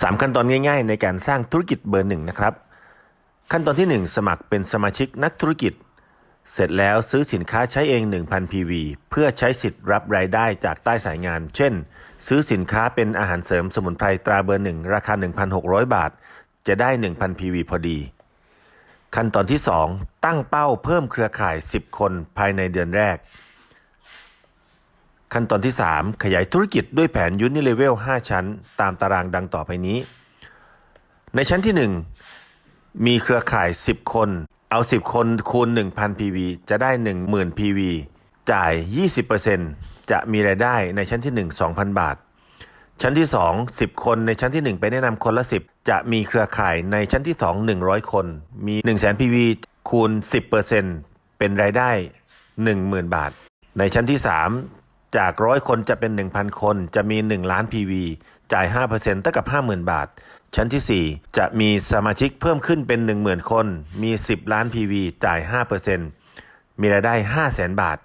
3 ขั้นตอนง่ายๆ ในการสร้างธุรกิจเบอร์หนึ่งนะครับ ขั้นตอนที่ 1 สมัครเป็นสมาชิกนักธุรกิจ เสร็จแล้วซื้อสินค้าใช้เอง 1,000 PV เพื่อใช้สิทธิ์รับรายได้จากใต้สายงาน เช่น ซื้อสินค้าเป็นอาหารเสริมสมุนไพรตราเบอร์หนึ่งราคา 1,600 บาท จะได้ 1,000 PV พอดี ขั้นตอนที่ 2 ตั้งเป้าเพิ่มเครือข่าย 10 คนภายในเดือนแรก ขั้นตอนที่ 3 ขยายธุรกิจด้วยแผนยูนิเลเวล 5 ชั้น ตามตารางดังต่อไปนี้ ในชั้นที่ 1 มีเครือข่าย 10 คน เอา 10 คนคูณ 1,000 PV จะได้ 10,000 PV จ่าย 20%จะมีรายได้ในชั้นที่ 1 2,000 บาท ชั้นที่ 2 10 คนในชั้นที่ 1 ไปแนะนำคนละ 10 จะมีเครือข่ายในชั้นที่ 2 100 คน มี1 0 0 0 0 PV คูณ 10%เป็นรายได้ 10,000 บาท ในชั้นที่ 3 จากร้อยคนจะเป็น 1,000 คน จะมี 1 ล้าน PV จ่าย 5%เท่ากับ 50,000 บาท ชั้นที่ 4 จะมีสมาชิกเพิ่มขึ้นเป็น 10,000 คน มี 10 ล้าน PV จ่าย 5%มีรายได้ 500,000 บาท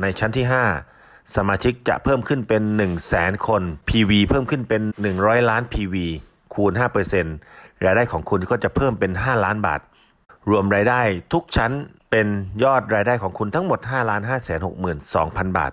ในชั้นที่ 5 สมาชิกจะเพิ่มขึ้นเป็น 1 0 0 0 0 0 คน PV เพิ่มขึ้นเป็น 100 ล้าน PV คูณ 5%รายได้ของคุณก็จะเพิ่มเป็น 5 ล้านบาท รวมรายได้ทุกชั้นเป็นยอดรายได้ของคุณทั้งหมด 5 5 6 2 0 0 0 บาท